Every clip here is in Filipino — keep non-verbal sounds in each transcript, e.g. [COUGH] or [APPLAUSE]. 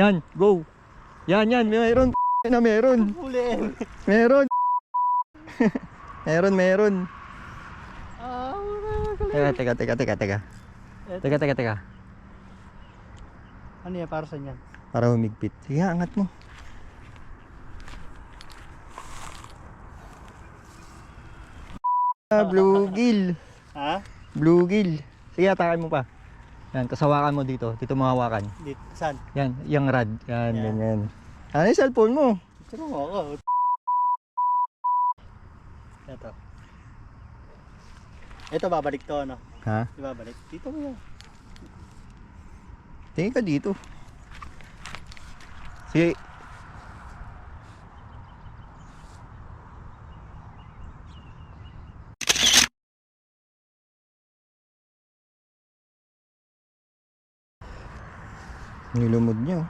Yan, go. Yan, yan, meron. [LAUGHS] Na meron. Meron. [LAUGHS] meron, meron. Ah, Teka, teka, teka, teka, teka. Teka, teka, teka. Ano yan? Para saan yan? Para humigpit. Sige, angat mo. [LAUGHS] Ah, bluegill. Ha? Bluegill. Sige, atakan mo pa. Yan, kasawakan mo dito. Dito mo hawakan. Dito. Saan? Yan, yung rad. Yan, Yan. ganyan. Ano yung cellphone mo? Turo mo ako. Ito. Ito babalik to ano? Ha? Ibabalik. Dito mo yan. Tingin ka dito. Sige. Nilumod niyo.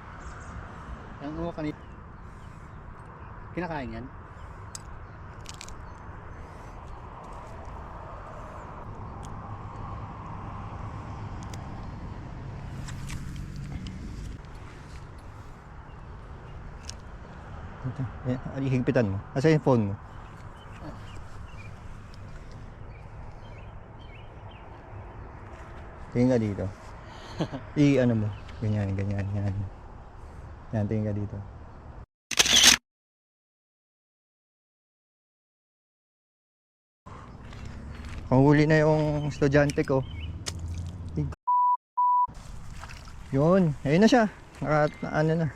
Ang uwa kanina. Kinakain yan? Ito. Yan, ay, higpitan mo. Asa yung phone mo? Tingin ka dito. [LAUGHS] I ano mo. Ganyan, ganyan, yan. Yan, tingin ka dito. Panghuli na yung estudyante ko. Yun, ayun na siya. Naka, ano na.